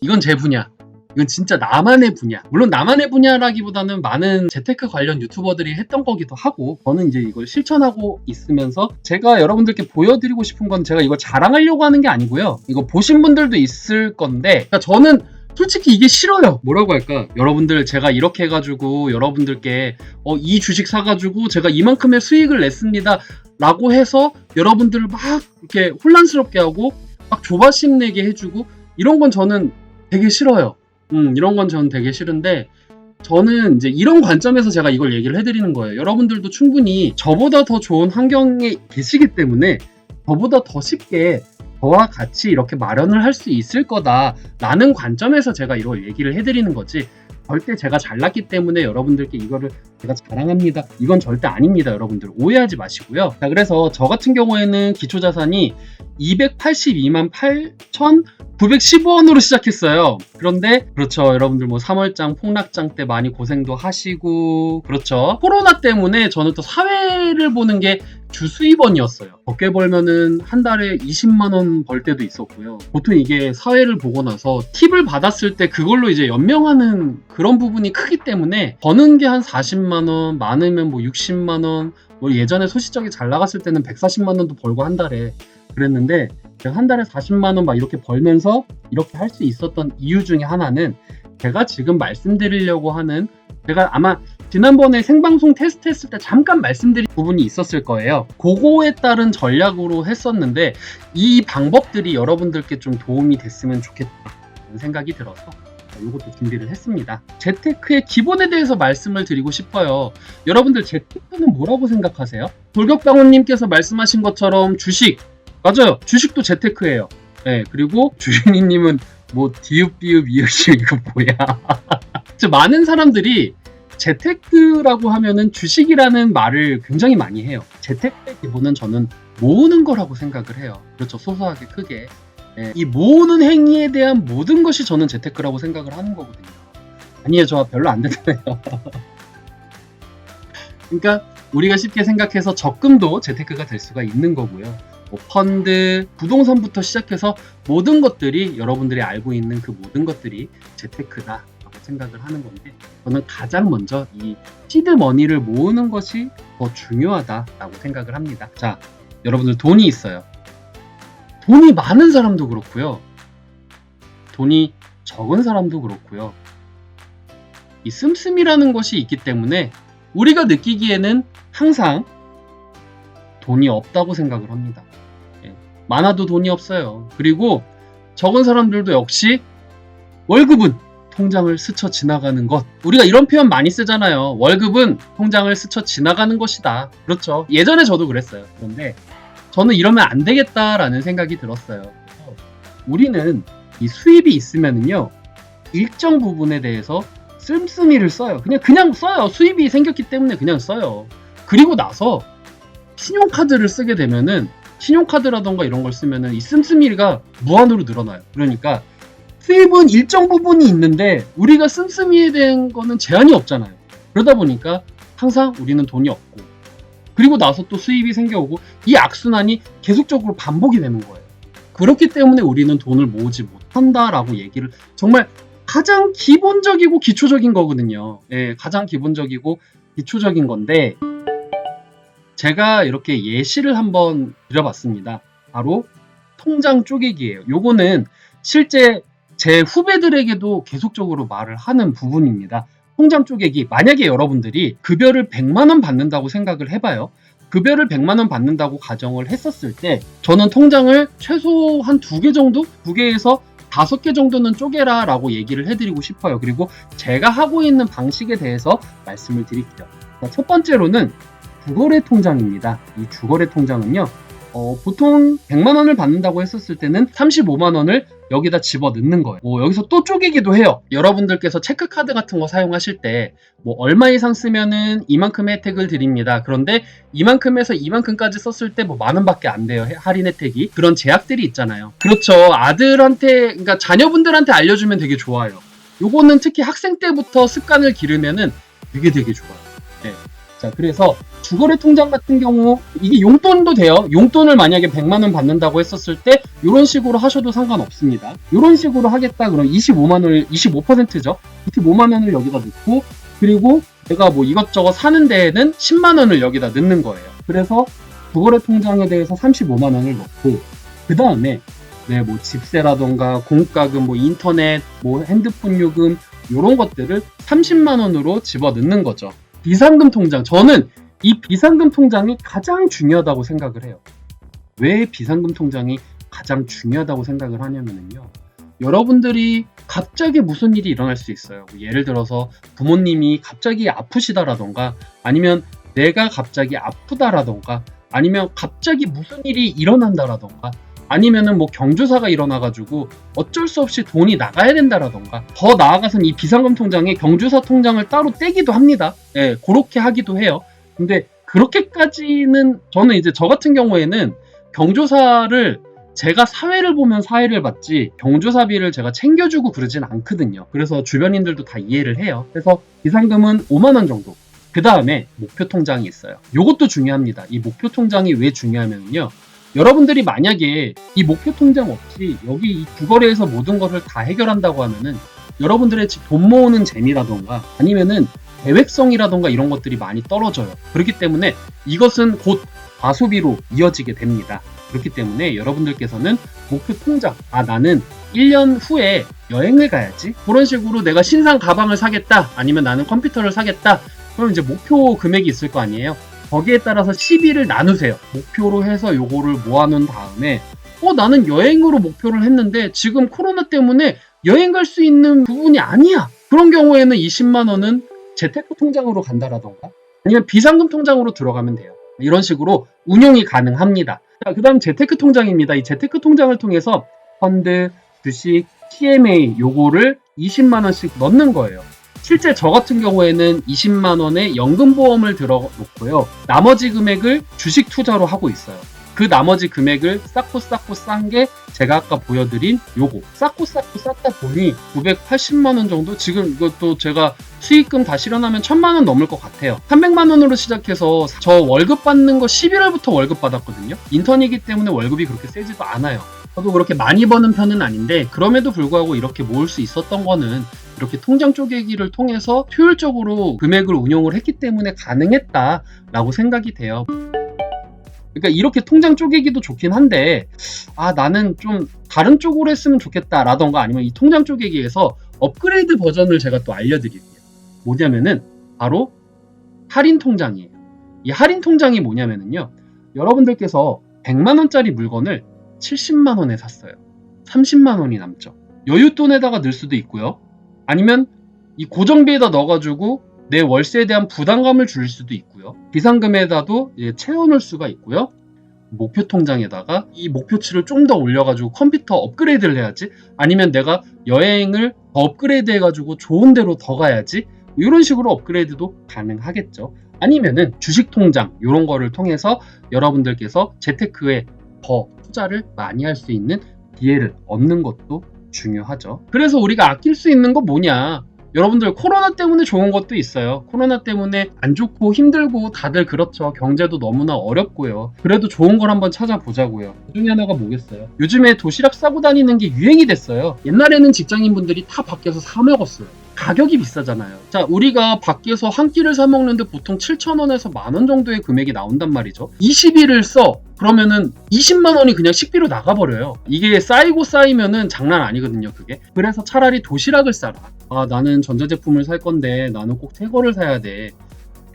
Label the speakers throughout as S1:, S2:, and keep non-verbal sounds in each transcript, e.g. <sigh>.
S1: 이건 제 분야. 이건 진짜 나만의 분야. 물론 나만의 분야라기보다는 많은 재테크 관련 유튜버들이 했던 거기도 하고, 저는 이제 이걸 실천하고 있으면서 제가 여러분들께 보여드리고 싶은 건 제가 이걸 자랑하려고 하는 게 아니고요. 이거 보신 분들도 있을 건데, 그러니까 저는 솔직히 이게 싫어요. 뭐라고 할까? 여러분들 제가 이렇게 해가지고 여러분들께 어, 이 주식 사가지고 제가 이만큼의 수익을 냈습니다. 라고 해서 여러분들을 막 이렇게 혼란스럽게 하고 막 조바심 내게 해주고 이런 건 저는 되게 싫어요. 음, 이런 건 저는 되게 싫은데 저는 이제 이런 관점에서 제가 이걸 얘기를 해드리는 거예요. 여러분들도 충분히 저보다 더 좋은 환경에 계시기 때문에 저보다 더 쉽게 저와 같이 이렇게 마련을 할 수 있을 거다라는 관점에서 제가 이걸 얘기를 해드리는 거지. 절대 제가 잘났기 때문에 여러분들께 이거를 제가 자랑합니다. 이건 절대 아닙니다, 여러분들. 오해하지 마시고요. 자, 그래서 저 같은 경우에는 기초자산이 282만 8,915원으로 시작했어요. 그런데, 그렇죠. 여러분들 뭐 3월장, 폭락장 때 많이 고생도 하시고, 그렇죠. 코로나 때문에 저는 또 사회를 보는 게 주 수입원이었어요. 적게 벌면은 한 달에 20만 원 벌 때도 있었고요. 보통 이게 사회를 보고 나서 팁을 받았을 때 그걸로 이제 연명하는 그런 부분이 크기 때문에 버는 게 한 40만 원, 많으면 뭐 60만 원, 뭐 예전에 소시적이 잘 나갔을 때는 140만 원도 벌고 한 달에 그랬는데 한 달에 40만 원 막 이렇게 벌면서 이렇게 할 수 있었던 이유 중에 하나는 제가 지금 말씀드리려고 하는 제가 아마 지난번에 생방송 테스트 했을 때 잠깐 말씀드린 부분이 있었을 거예요. 그거에 따른 전략으로 했었는데 이 방법들이 여러분들께 좀 도움이 됐으면 좋겠다는 생각이 들어서 이것도 준비를 했습니다. 재테크의 기본에 대해서 말씀을 드리고 싶어요. 여러분들 재테크는 뭐라고 생각하세요? 돌격방울님께서 말씀하신 것처럼 주식 맞아요. 주식도 재테크예요. 네, 그리고 주인님은 뭐 디읍 비읍 이읍이 이거 뭐야? <laughs> 저 많은 사람들이 재테크라고 하면은 주식이라는 말을 굉장히 많이 해요. 재테크의 기본은 저는 모으는 거라고 생각을 해요. 그렇죠. 소소하게 크게. 예, 이 모으는 행위에 대한 모든 것이 저는 재테크라고 생각을 하는 거거든요. 아니에요. 저 별로 안 되잖아요. <laughs> 그러니까 우리가 쉽게 생각해서 적금도 재테크가 될 수가 있는 거고요. 뭐 펀드, 부동산부터 시작해서 모든 것들이 여러분들이 알고 있는 그 모든 것들이 재테크다. 생각을 하는 건데 저는 가장 먼저 이 시드 머니를 모으는 것이 더 중요하다라고 생각을 합니다. 자, 여러분들 돈이 있어요. 돈이 많은 사람도 그렇고요. 돈이 적은 사람도 그렇고요. 이 씀씀이라는 것이 있기 때문에 우리가 느끼기에는 항상 돈이 없다고 생각을 합니다. 예, 많아도 돈이 없어요. 그리고 적은 사람들도 역시 월급은 통장을 스쳐 지나가는 것. 우리가 이런 표현 많이 쓰잖아요. 월급은 통장을 스쳐 지나가는 것이다. 그렇죠. 예전에 저도 그랬어요. 그런데 저는 이러면 안 되겠다라는 생각이 들었어요. 우리는 이 수입이 있으면은요, 일정 부분에 대해서 씀씀이를 써요. 그냥, 그냥 써요. 수입이 생겼기 때문에 그냥 써요. 그리고 나서 신용카드를 쓰게 되면은 신용카드라던가 이런 걸 쓰면은 이 씀씀이가 무한으로 늘어나요. 그러니까 수입은 일정 부분이 있는데 우리가 씀씀이에 대한 거는 제한이 없잖아요. 그러다 보니까 항상 우리는 돈이 없고 그리고 나서 또 수입이 생겨오고 이 악순환이 계속적으로 반복이 되는 거예요. 그렇기 때문에 우리는 돈을 모으지 못한다라고 얘기를 정말 가장 기본적이고 기초적인 거거든요. 예, 가장 기본적이고 기초적인 건데 제가 이렇게 예시를 한번 드려봤습니다. 바로 통장 쪼개기예요. 요거는 실제 제 후배들에게도 계속적으로 말을 하는 부분입니다. 통장 쪼개기. 만약에 여러분들이 급여를 100만원 받는다고 생각을 해봐요. 급여를 100만원 받는다고 가정을 했었을 때, 저는 통장을 최소 한 두 개 정도? 두 개에서 다섯 개 정도는 쪼개라 라고 얘기를 해드리고 싶어요. 그리고 제가 하고 있는 방식에 대해서 말씀을 드릴게요. 첫 번째로는 주거래 통장입니다. 이 주거래 통장은요, 어, 보통 100만 원을 받는다고 했었을 때는 35만 원을 여기다 집어 넣는 거예요. 뭐 여기서 또 쪼개기도 해요. 여러분들께서 체크카드 같은 거 사용하실 때 뭐 얼마 이상 쓰면은 이만큼의 혜택을 드립니다. 그런데 이만큼에서 이만큼까지 썼을 때 뭐 만 원밖에 안 돼요. 할인 혜택이. 그런 제약들이 있잖아요. 그렇죠. 아들한테 그러니까 자녀분들한테 알려주면 되게 좋아요. 요거는 특히 학생 때부터 습관을 기르면은 되게 되게 좋아요. 네. 자, 그래서 주거래 통장 같은 경우 이게 용돈도 돼요. 용돈을 만약에 100만 원 받는다고 했었을 때 이런 식으로 하셔도 상관없습니다. 이런 식으로 하겠다 그럼 25만 원을 25%죠. 25만 원을 여기다 넣고 그리고 내가 뭐 이것저것 사는 데에는 10만 원을 여기다 넣는 거예요. 그래서 주거래 통장에 대해서 35만 원을 넣고 그 다음에 네, 뭐 집세라던가 공과금, 뭐 인터넷, 뭐 핸드폰 요금 이런 것들을 30만 원으로 집어 넣는 거죠. 비상금 통장 저는 이 비상금 통장이 가장 중요하다고 생각을 해요. 왜 비상금 통장이 가장 중요하다고 생각을 하냐면요. 여러분들이 갑자기 무슨 일이 일어날 수 있어요. 뭐 예를 들어서 부모님이 갑자기 아프시다라던가 아니면 내가 갑자기 아프다라던가 아니면 갑자기 무슨 일이 일어난다라던가 아니면은 뭐 경조사가 일어나가지고 어쩔 수 없이 돈이 나가야 된다라던가 더 나아가서는 이 비상금 통장에 경조사 통장을 따로 떼기도 합니다. 예, 그렇게 하기도 해요. 근데 그렇게까지는 저는 이제 저 같은 경우에는 경조사를 제가 사회를 보면 사회를 받지 경조사비를 제가 챙겨주고 그러진 않거든요. 그래서 주변인들도 다 이해를 해요. 그래서 비상금은 5만 원 정도. 그 다음에 목표 통장이 있어요. 이것도 중요합니다. 이 목표 통장이 왜 중요하면요. 여러분들이 만약에 이 목표 통장 없이 여기 이 주거래에서 모든 것을 다 해결한다고 하면은 여러분들의 돈 모으는 재미라던가 아니면은 계획성이라던가 이런 것들이 많이 떨어져요. 그렇기 때문에 이것은 곧 과소비로 이어지게 됩니다. 그렇기 때문에 여러분들께서는 목표 통장, 아, 나는 1년 후에 여행을 가야지. 그런 식으로 내가 신상 가방을 사겠다. 아니면 나는 컴퓨터를 사겠다. 그럼 이제 목표 금액이 있을 거 아니에요. 거기에 따라서 10일을 나누세요. 목표로 해서 요거를 모아놓은 다음에, 어, 나는 여행으로 목표를 했는데 지금 코로나 때문에 여행 갈 수 있는 부분이 아니야. 그런 경우에는 20만 원은 재테크 통장으로 간다라던가 아니면 비상금 통장으로 들어가면 돼요. 이런 식으로 운용이 가능합니다. 자, 그 다음 재테크 통장입니다. 이 재테크 통장을 통해서 펀드, 주식, TMA 요거를 20만원씩 넣는 거예요. 실제 저 같은 경우에는 20만 원의 연금보험을 들어놓고요. 나머지 금액을 주식 투자로 하고 있어요. 그 나머지 금액을 쌓고 쌓고 싼게 제가 아까 보여드린 요거. 쌓고 쌓고 쌓다 보니 980만 원 정도? 지금 이것도 제가 수익금 다 실현하면 1000만 원 넘을 것 같아요. 300만 원으로 시작해서 저 월급 받는 거 11월부터 월급 받았거든요. 인턴이기 때문에 월급이 그렇게 세지도 않아요 저도 그렇게 많이 버는 편은 아닌데 그럼에도 불구하고 이렇게 모을 수 있었던 거는 이렇게 통장 쪼개기를 통해서 효율적으로 금액을 운용을 했기 때문에 가능했다라고 생각이 돼요. 그러니까 이렇게 통장 쪼개기도 좋긴 한데 아 나는 좀 다른 쪽으로 했으면 좋겠다라던가 아니면 이 통장 쪼개기에서 업그레이드 버전을 제가 또 알려드릴게요. 뭐냐면은 바로 할인 통장이에요. 이 할인 통장이 뭐냐면은요. 여러분들께서 100만 원짜리 물건을 70만 원에 샀어요. 30만 원이 남죠. 여윳돈에다가 넣을 수도 있고요. 아니면 이 고정비에다 넣어가지고 내 월세에 대한 부담감을 줄 수도 있고요. 비상금에다도 이제 채워놓을 수가 있고요. 목표 통장에다가 이 목표치를 좀 더 올려가지고 컴퓨터 업그레이드를 해야지. 아니면 내가 여행을 더 업그레이드 해가지고 좋은 데로 더 가야지. 이런 식으로 업그레이드도 가능하겠죠. 아니면은 주식 통장 이런 거를 통해서 여러분들께서 재테크에 더 투자를 많이 할 수 있는 기회를 얻는 것도 중요하죠. 그래서 우리가 아낄 수 있는 거 뭐냐? 여러분들 코로나 때문에 좋은 것도 있어요. 코로나 때문에 안 좋고 힘들고 다들 그렇죠. 경제도 너무나 어렵고요. 그래도 좋은 걸 한번 찾아보자고요. 그 중에 하나가 뭐겠어요? 요즘에 도시락 싸고 다니는 게 유행이 됐어요. 옛날에는 직장인분들이 다 밖에서 사 먹었어요. 가격이 비싸잖아요. 자, 우리가 밖에서 한 끼를 사 먹는데 보통 7,000원에서 만 원 정도의 금액이 나온단 말이죠. 20일을 써. 그러면은 20만 원이 그냥 식비로 나가버려요. 이게 쌓이고 쌓이면은 장난 아니거든요, 그게. 그래서 차라리 도시락을 싸라. 아, 나는 전자제품을 살 건데 나는 꼭 새 거를 사야 돼.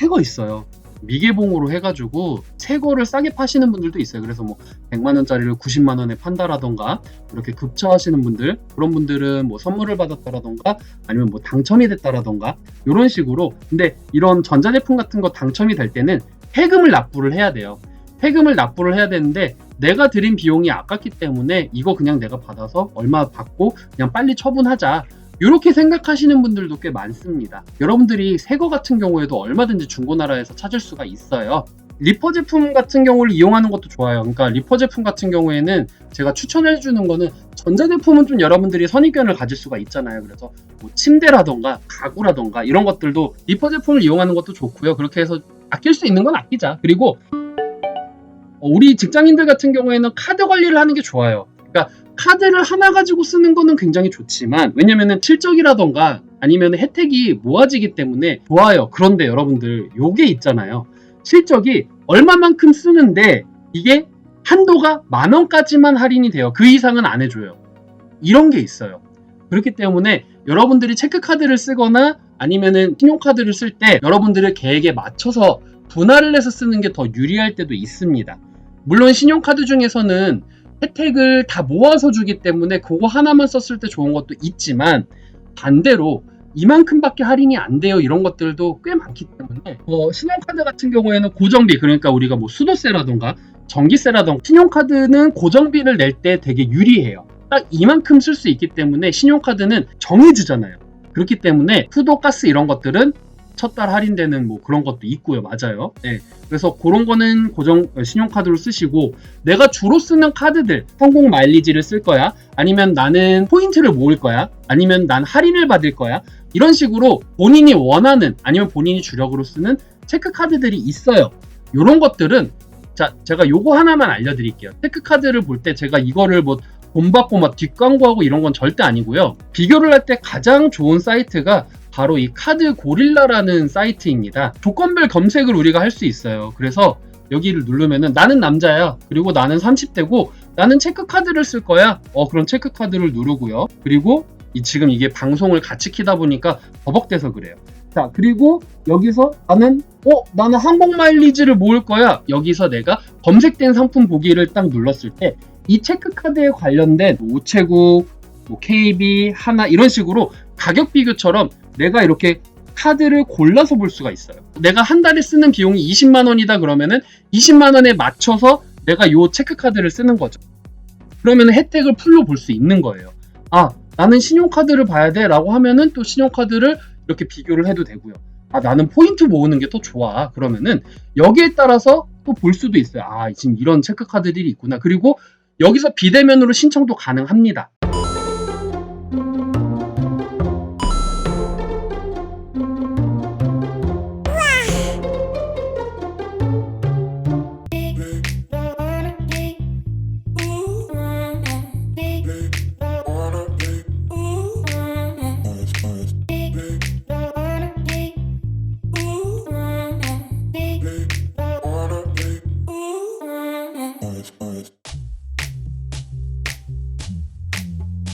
S1: 새 거 있어요. 미개봉으로 해가지고 새 거를 싸게 파시는 분들도 있어요. 그래서 뭐 100만 원짜리를 90만 원에 판다라던가 이렇게 급처하시는 분들 그런 분들은 뭐 선물을 받았다라던가 아니면 뭐 당첨이 됐다라던가 이런 식으로 근데 이런 전자제품 같은 거 당첨이 될 때는 세금을 납부를 해야 돼요. 세금을 납부를 해야 되는데 내가 들인 비용이 아깝기 때문에 이거 그냥 내가 받아서 얼마 받고 그냥 빨리 처분하자. 이렇게 생각하시는 분들도 꽤 많습니다. 여러분들이 새거 같은 경우에도 얼마든지 중고나라에서 찾을 수가 있어요. 리퍼 제품 같은 경우를 이용하는 것도 좋아요. 그러니까 리퍼 제품 같은 경우에는 제가 추천해 주는 거는 전자제품은 좀 여러분들이 선입견을 가질 수가 있잖아요. 그래서 뭐 침대라던가 가구라던가 이런 것들도 리퍼 제품을 이용하는 것도 좋고요. 그렇게 해서 아낄 수 있는 건 아끼자. 그리고 어, 우리 직장인들 같은 경우에는 카드 관리를 하는 게 좋아요. 그러니까 카드를 하나 가지고 쓰는 거는 굉장히 좋지만 왜냐면은 실적이라던가 아니면 혜택이 모아지기 때문에 좋아요. 그런데 여러분들 요게 있잖아요. 실적이 얼마만큼 쓰는데 이게 한도가 만 원까지만 할인이 돼요. 그 이상은 안 해줘요. 이런 게 있어요. 그렇기 때문에 여러분들이 체크카드를 쓰거나 아니면은 신용카드를 쓸 때 여러분들의 계획에 맞춰서 분할을 해서 쓰는 게 더 유리할 때도 있습니다. 물론 신용카드 중에서는 혜택을 다 모아서 주기 때문에 그거 하나만 썼을 때 좋은 것도 있지만 반대로 이만큼밖에 할인이 안 돼요. 이런 것들도 꽤 많기 때문에 어, 신용카드 같은 경우에는 고정비 그러니까 우리가 뭐 수도세라던가 전기세라던가 신용카드는 고정비를 낼 때 되게 유리해요. 딱 이만큼 쓸 수 있기 때문에 신용카드는 정해주잖아요. 그렇기 때문에 수도 가스 이런 것들은 첫 달 할인되는 뭐 그런 것도 있고요. 맞아요. 네. 그래서 그런 거는 고정 어, 신용카드로 쓰시고 내가 주로 쓰는 카드들 성공 마일리지를 쓸 거야? 아니면 나는 포인트를 모을 거야? 아니면 난 할인을 받을 거야? 이런 식으로 본인이 원하는 아니면 본인이 주력으로 쓰는 체크 카드들이 있어요. 이런 것들은 자 제가 요거 하나만 알려드릴게요. 체크 카드를 볼 때 제가 이거를 뭐 돈 받고 막 뒷광고하고 이런 건 절대 아니고요. 비교를 할 때 가장 좋은 사이트가 바로 이 카드 고릴라라는 사이트입니다. 조건별 검색을 우리가 할 수 있어요. 그래서 여기를 누르면은 나는 남자야. 그리고 나는 30대고 나는 체크카드를 쓸 거야. 어, 그럼 체크카드를 누르고요. 그리고 이 지금 이게 방송을 같이 키다 보니까 버벅대서 그래요. 자, 그리고 여기서 나는 어, 나는 항공 마일리지를 모을 거야. 여기서 내가 검색된 상품 보기를 딱 눌렀을 때 이 체크카드에 관련된 우체국, 뭐 KB, 하나 이런 식으로 가격 비교처럼 내가 이렇게 카드를 골라서 볼 수가 있어요. 내가 한 달에 쓰는 비용이 20만 원이다 그러면은 20만 원에 맞춰서 내가 요 체크 카드를 쓰는 거죠. 그러면 혜택을 풀로 볼 수 있는 거예요. 아, 나는 신용카드를 봐야 돼 라고 하면은 또 신용카드를 이렇게 비교를 해도 되고요. 아, 나는 포인트 모으는 게 더 좋아. 그러면은 여기에 따라서 또 볼 수도 있어요. 아, 지금 이런 체크 카드들이 있구나. 그리고 여기서 비대면으로 신청도 가능합니다.